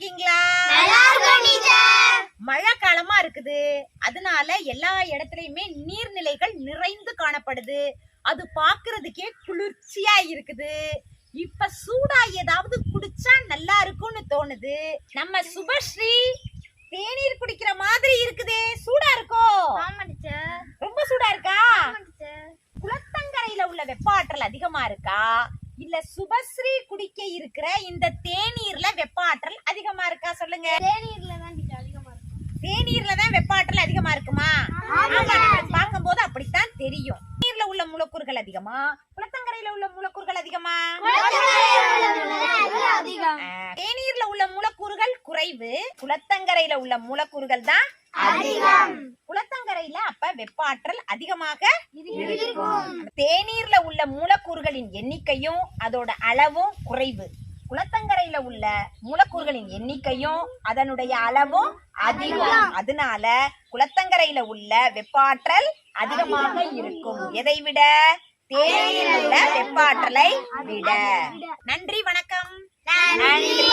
இருக்கீங்களா? மழை காலமா இருக்குது. அதனால எல்லா இடத்துலயுமே நீர்நிலைகள் நிறைந்து காணப்படுது. அது பாக்குறதுக்கே குளிர்ச்சியா இருக்குது. இப்ப சூடா ஏதாவது குடிச்சா நல்லா இருக்கும்னு தோணுது. நம்ம சுபஸ்ரீ தேநீர் குடிக்கிற மாதிரி இருக்குதே. சூடா இருக்கோ? ரொம்ப சூடா இருக்கா? குளத்தங்கரையில உள்ள வெப்ப ஆற்றல் அதிகமா இருக்கா? இல்ல சுபஸ்ரீ குடிக்க இருக்கிற இந்த தேநீர்ல சொல்லுங்க. தேநீர்ல தான் வெப்ப ஆற்றல் அதிகமா இருக்குமா? ஆமா. பார்க்கும்போது அப்படித்தான் தெரியும். நீர்ல உள்ள மூலக்கூறுகள் அதிகமா? குளத்தங்கரையில உள்ள மூலக்கூறுகள் அதிகமா? தேநீர்ல உள்ள மூலக்கூறுகள் குறைவு. குளத்தங்கரையில உள்ள மூலக்கூறுகள் தான் அதிகம். குளத்தங்கரையில அப்ப வெப்ப ஆற்றல் அதிகமாக தேநீர்ல உள்ள மூலக்கூறுகளின் எண்ணிக்கையும் அதோட அளவும் குறைவு. குளத்தங்கரையில உள்ள மூலக்கூறுகளின் எண்ணிக்கையும் அதனுடைய அளவும் அதிகம். அதனால குளத்தங்கரையில உள்ள வெப்பாற்றல் அதிகமாக இருக்கும். எதை விட? உள்ள வெப்பாற்றலை விட. நன்றி வணக்கம். நன்றி.